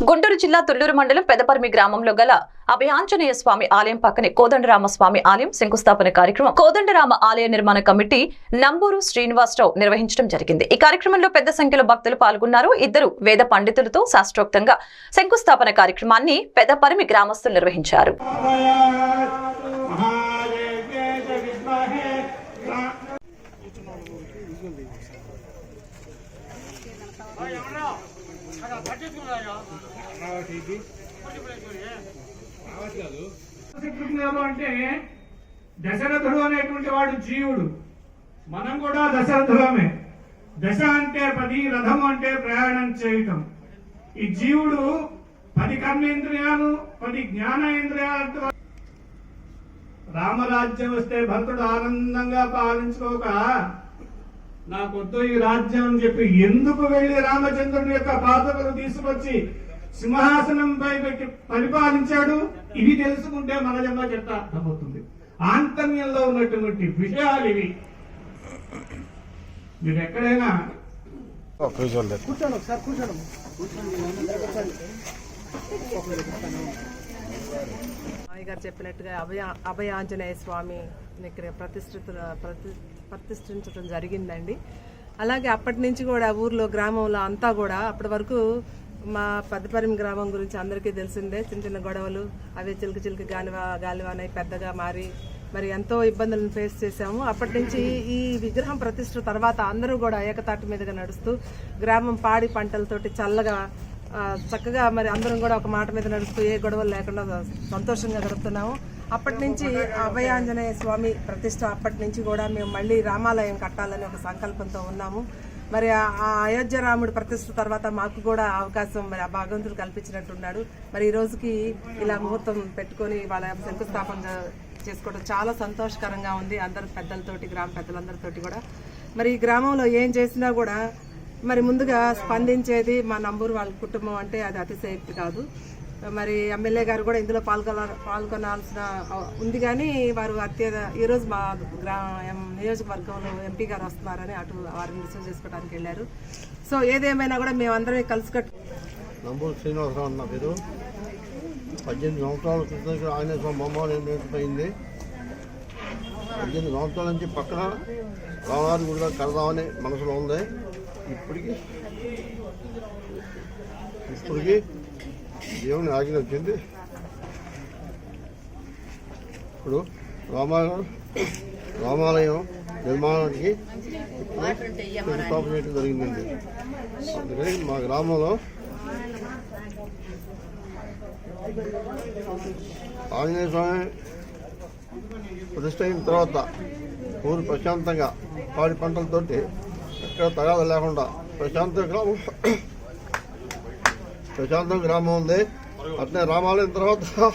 గుంటూరు జిల్లా తుళ్ళూరు మండలం పెదపర్మి గ్రామంలో గల అభయాంజనేయ స్వామి ఆలయం పక్కనే కోదండరామస్వామి ఆలయం శంకుస్థాపన కార్యక్రమం కోదండరామ ఆలయ నిర్మాణ కమిటీ నంబూరు శ్రీనివాసరావు నిర్వహించడం జరిగింది. ఈ కార్యక్రమంలో పెద్ద సంఖ్యలో భక్తులు పాల్గొన్నారు. ఇద్దరు వేద పండితులతో శాస్త్రోక్తంగా శంకుస్థాపన కార్యక్రమాన్ని పెదపర్మి గ్రామస్తులు నిర్వహించారు. ఎవరా అంటే దశరథుడు అనేటువంటి వాడు జీవుడు. మనం కూడా దశరథులమే. దశ అంటే పది రథం అంటే ప్రయాణం చేయటం. ఈ జీవుడు పది కర్మేంద్రియాలు పది జ్ఞానేంద్రియాలతో రామరాజ్యం వస్తే భరతుడు ఆనందంగా పాలించుకోక నాకొద్దు ఈ రాజ్యం అని చెప్పి ఎందుకు వెళ్ళి రామచంద్రుని యొక్క పాదకులు తీసుకొచ్చి సింహాసనంపై పెట్టి పరిపాలించాడు? ఇవి తెలుసుకుంటే మన జన్మ చెట్ట అర్థమవుతుంది. ఆంతర్యంలో ఉన్నటువంటి విషయాలు ఇవి. మీరు ఎక్కడైనా మామయ్య గారు చెప్పినట్టుగా అభయ అభయ ఆంజనేయ స్వామి ఇక్కడ ప్రతిష్ఠిత ప్రతి ప్రతిష్ఠించడం జరిగిందండి. అలాగే అప్పటి నుంచి కూడా ఊర్లో గ్రామంలో అంతా కూడా అప్పటి వరకు మా పెద్దపరిమి గ్రామం గురించి అందరికీ తెలిసిందే. చిన్న చిన్న గొడవలు అవి చిలుక చిలుక గాలివా గాలివానై పెద్దగా మారి మరి ఎంతో ఇబ్బందులను ఫేస్ చేశాము. అప్పటి నుంచి ఈ విగ్రహం ప్రతిష్ఠ తర్వాత అందరూ కూడా ఏకతాటి మీదుగా నడుస్తూ గ్రామం పాడి పంటలతోటి చల్లగా చక్కగా మరి అందరం కూడా ఒక మాట మీద నడుస్తూ ఏ గొడవలు లేకుండా సంతోషంగా గడుపుతున్నాము. అప్పటి నుంచి అభయాంజనేయ స్వామి ప్రతిష్ట అప్పటి నుంచి కూడా మేము మళ్ళీ రామాలయం కట్టాలని ఒక సంకల్పంతో ఉన్నాము. మరి ఆ అయోధ్య రాముడు ప్రతిష్ట తర్వాత మాకు కూడా అవకాశం మరి ఆ భగవంతుడు కల్పించినట్టున్నాడు. మరి ఈ రోజుకి ఇలా ముహూర్తం పెట్టుకొని వాళ్ళ శంకుస్థాపన చేసుకోవడం చాలా సంతోషకరంగా ఉంది. అందరు పెద్దలతోటి గ్రామ పెద్దలందరితోటి కూడా. మరి ఈ గ్రామంలో ఏం చేసినా కూడా మరి ముందుగా స్పందించేది మా నంబూరు వాళ్ళ కుటుంబం అంటే అది అతిశయక్తి కాదు. మరి ఎమ్మెల్యే గారు కూడా ఇందులో పాల్గొన పాల్గొనాల్సిన ఉంది కానీ వారు అత్యధ ఈరోజు మా గ్రా నియోజకవర్గంలో ఎంపీ గారు వస్తున్నారని అటు వారిని రిసీవ్ చేసుకోవడానికి వెళ్ళారు. సో ఏదేమైనా కూడా మేమందరం కలిసికట్టు నంబూరు శ్రీనివాసరావు నా పేరు. పద్దెనిమిది సంవత్సరాల క్రితం ఆయన స్వామి బొమ్మ పోయింది పద్దెనిమిది సంవత్సరాల నుంచి పక్కన రామారి గుడిలో కడదామని మనసులో ఉంది. ఇప్పటికి? ఇప్పటికి దేవుని ఆజ్ఞ వచ్చింది. ఇప్పుడు రామాలయం రామాలయం నిర్మాణానికి శంకుస్థాపన జరిగిందండి. అందుకని మా గ్రామంలో ఆంజనేయ స్వామి ప్రతిష్ట అయిన తర్వాత ఊరు ప్రశాంతంగా పాడి పంటలతోటి ఎక్కడ తగాద లేకుండా ప్రశాంత గ్రామం. ప్రశాంతం గ్రామం ఉంది. అట్లే రామాలయం తర్వాత